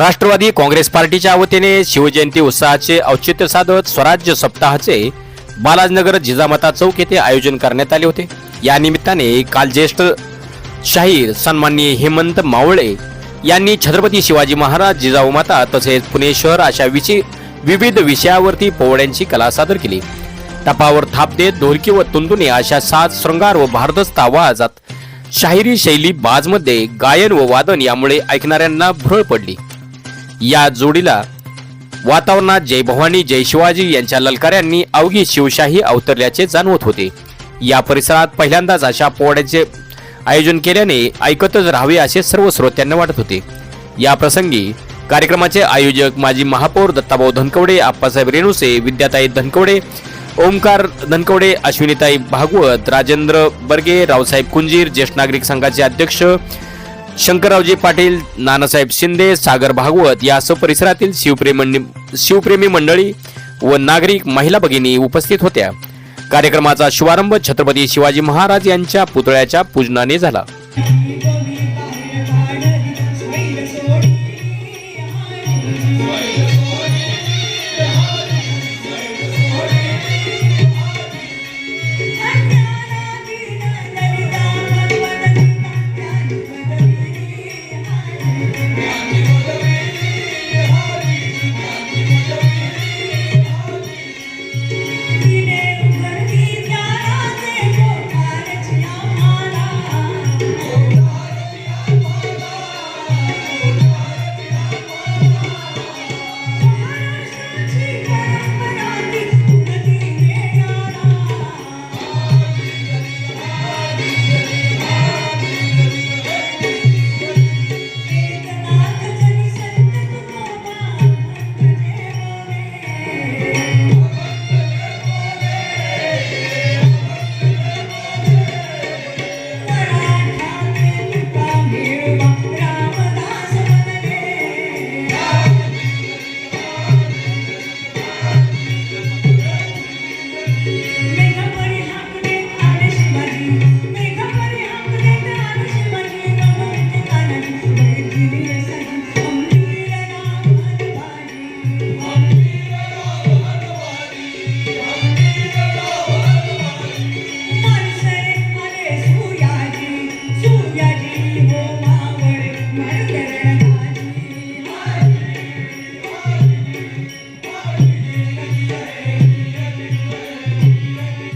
राष्ट्रवादी काँग्रेस पार्टीच्या वतीने शिवजयंती उत्साहाचे औचित्य साधत स्वराज्य सप्ताहाचे बालाजनगर जिजामाता चौक येथे आयोजन करण्यात आले होते. या निमित्ताने काल ज्येष्ठ शाहीर सन्माननीय हेमंत मावळे यांनी छत्रपती शिवाजी महाराज जिजाऊ माता तसेच पुणे शहर अशा विषय विविध विषयावरती पोवड्यांची कला सादर केली. टपावर थाप देत ढोलकी व तुंदुने अशा सात शृंगार व भारदस्त आवाजात शाहिरी शैली बाजमध्ये गायन व वादन यामुळे ऐकणाऱ्यांना भुरळ पडली. या जोडीला वातावरणात जय भवानी जय शिवाजी यांच्या ललकाऱ्यांनी अवघी शिवशाही अवतरल्याचे जाणवत होते. या परिसरात पहिल्यांदाच अशा पोवाड्याचे आयोजन केल्याने ऐकतच राहावे असे सर्व श्रोत्यांना वाटत होते. या प्रसंगी कार्यक्रमाचे आयोजक माजी महापौर दत्ताभाऊ धनकवडे आप्पासाहेब रेणुसे विद्याताई धनकवडे ओमकार धनकवडे अश्विनीताई भागवत राजेंद्र बर्गे रावसाहेब कुंजीर ज्येष्ठ नागरिक संघाचे अध्यक्ष शंकररावजी पाटील नानासाहेब शिंदे सागर भागवत यासह परिसरातील शिवप्रेमी शिवप्रेमी मंडळी व नागरिक महिला भगिनी उपस्थित होत्या. कार्यक्रमाचा शुभारंभ छत्रपती शिवाजी महाराज यांच्या पुतळ्याच्या पूजनाने झाला.